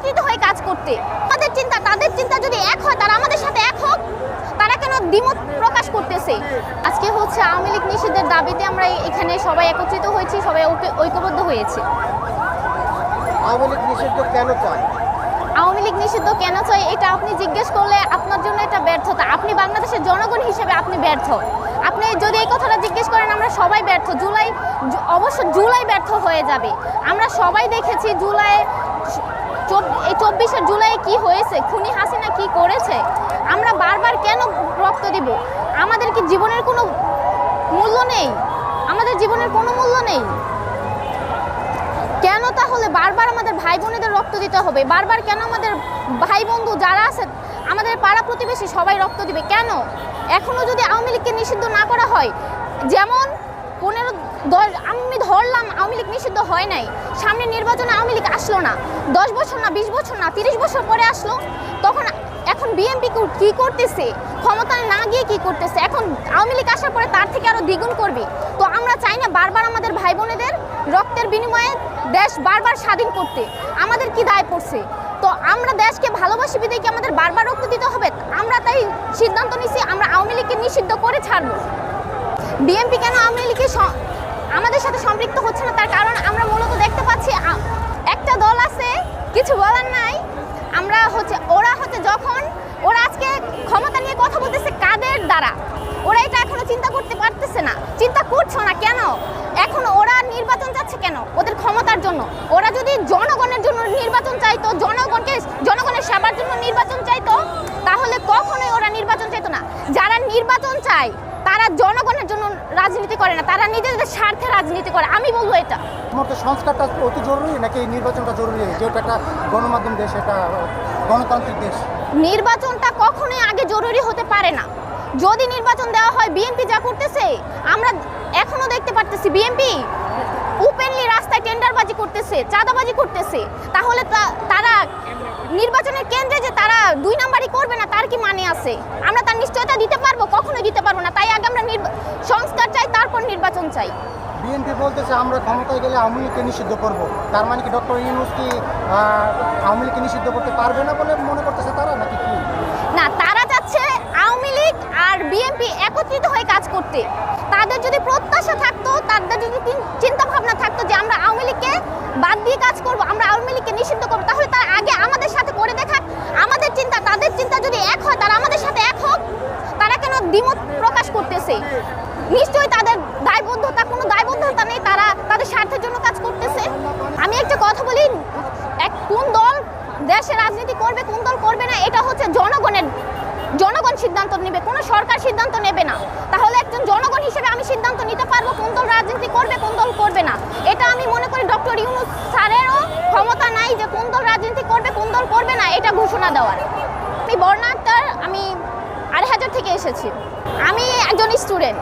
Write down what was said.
একত্রিত হয়ে কাজ করতে। আমাদের চিন্তা তাদের চিন্তা যদি এক হয় তারা আমাদের সাথে এক হোক তারা কেন দ্বিমত প্রকাশ করতেছে? আজকে হচ্ছে আওয়ামী লীগ নিষিদ্ধের দাবিতে আমরা এখানে সবাই একত্রিত হয়েছি সবাই ঐক্যবদ্ধ হয়েছে। আওয়ামী লীগ নিষিদ্ধ কেন চায়? আওয়ামী লীগ নিষিদ্ধ কেন চাই এটা আপনি জিজ্ঞেস করলে আপনার জন্য এটা ব্যর্থতা। আপনি বাংলাদেশের জনগণ হিসেবে আপনি ব্যর্থ। আপনি যদি এই কথাটা জিজ্ঞেস করেন আমরা সবাই ব্যর্থ। জুলাই অবশ্য জুলাই ব্যর্থ হয়ে যাবে। আমরা সবাই দেখেছি জুলাই চব্বিশে জুলাই কি হয়েছে? খুনি হাসিনা কি করেছে? আমরা বারবার কেন রক্ত দিব? আমাদের কি জীবনের কোনো মূল্য নেই? আমাদের জীবনের কোনো মূল্য নেই? কেন তাহলে বারবার আমাদের ভাই বোনেদের রক্ত দিতে হবে? বারবার কেন আমাদের ভাই বন্ধু যারা আছে, আমাদের পাড়া প্রতিবেশী সবাই রক্ত দিবে? কেন? এখনও যদি আওয়ামী লীগকে নিষিদ্ধ না করা হয়, যেমন পনেরো দশ, আমি ধরলাম আওয়ামী লীগ নিষিদ্ধ হয় নাই। সামনে নির্বাচনে আওয়ামী লীগ আসলো না। দশ বছর না, বিশ বছর না, তিরিশ বছর পরে আসলো। তখন এখন বিএনপি কি করতেছে? ক্ষমতায় না গিয়ে কি করতেছে? এখন আওয়ামী লীগ আসার পরে তার থেকে আরও দ্বিগুণ করবে। তো আমরা চাই না বারবার আমাদের ভাই বোনেদের রক্তের বিনিময়ে দেশ বারবার স্বাধীন করতে। আমাদের কি দায় পড়ছে? তো আমরা দেশকে ভালোবাসি বিদে কি আমাদের বারবার রক্ত দিতে হবে? আমরা তাই সিদ্ধান্ত নিছি, আমরা আওয়ামী লীগকে নিষিদ্ধ করে ছাড়বো। বিএনপি কেন আওয়ামী লীগে স- আমাদের সাথে সম্পৃক্ত হচ্ছে না? তার কারণ আমরা মূলত দেখতে পাচ্ছি একটা দল আছে, কিছু বলার নাই। আমরা হচ্ছে, ওরা হচ্ছে যখন, ওরা আজকে ক্ষমতা নিয়ে কথা বলতেছে কাদের দ্বারা? ওরা এটা এখনও চিন্তা করতে পারতেছে না। চিন্তা করছ না কেন? এখন ওরা নির্বাচন চাচ্ছে কেন? ওদের ক্ষমতার জন্য। ওরা যদি জনগণের জন্য নির্বাচন চাইতো, জনগণকে, জনগণের সেবার জন্য নির্বাচন চাইতো, তাহলে কখনোই ওরা নির্বাচন চাইতো না। যারা নির্বাচন চায় তারা জনগণের জন্য রাজনীতি করে না তারা নিজেদের স্বার্থে রাজনীতি করে। আমি বলব এটা। মতে সংস্কারটা অতি জরুরি নাকি নির্বাচনটা জরুরি? যেহেতু একটা গণমাধ্যম দেশ এটা গণতান্ত্রিক দেশ। নির্বাচনটা কখনোই আগে জরুরি হতে পারে না। যদি নির্বাচন দেওয়া হয় বিএনপি যা করতেছে আমরা এখনও দেখতে পারতেছি বিএনপি ওপেনলি রাস্তায় টেন্ডারবাজি করতেছে চাঁদাবাজি করতেছে। তাহলে তারা নির্বাচনের কেন্দ্রে যে তারা দুই নাম্বারই করবে না তার কি মানে আছে। আমরা তার নিশ্চয়তা দিতে পারব কখনোই দিতে পারব না। তাই আগে আমরা সংস্কার চাই তারপর নির্বাচন চাই। বিএনপি বলতেছে আমরা ক্ষমতায় গেলে আওয়ামী লীগকে নিষিদ্ধ করব। তার মানে কি ডক্টর ইউনুস কি আওয়ামী লীগকে নিষিদ্ধ করতে পারবে না বলে মনে করতেছে তারা নাকি কি? না তারা চাচ্ছে আওয়ামী লীগ আর বিএনপি একত্রিত হয়ে কাজ করতে। তাদের যদি প্রত্যাশা থাকতো তাদের যদি চিন্তা ভাবনা থাকতো যে আমরা আওয়ামী লীগকে বাদ দিয়ে কাজ করব আমরা আওয়ামী লীগকে নিষিদ্ধ করব তাহলে তারা আগে আমাদের সাথে করে দেখাক আমাদের চিন্তা তাদের চিন্তা যদি এক হয় তারা আমাদের সাথে এক হোক তারা কেন দ্বিমত প্রকাশ করতেছে। নিশ্চয়ই তাদের দায়বদ্ধতা, কোনো দায়বদ্ধতা নেই, তারা তাদের স্বার্থের জন্য কাজ করতেছে। আমি একটা কথা বলি, এক কোন দল দেশে রাজনীতি করবে, কোন দল করবে না, এটা হচ্ছে জনগণের, জনগণ সিদ্ধান্ত নেবে, কোনো সরকার সিদ্ধান্ত নেবে না। তাহলে একজন জনগণ হিসেবে আমি সিদ্ধান্ত নিতে পারব কোন দল রাজনীতি করবে, কোন দল করবে না। এটা আমি মনে করি ডক্টর ইউনুস স্যারেরও ক্ষমতা নাই যে কোন দল রাজনীতি করবে, কোন দল করবে না, এটা ঘোষণা দেওয়ার। আমি হাজার থেকে এসেছি। আমি একজন স্টুডেন্ট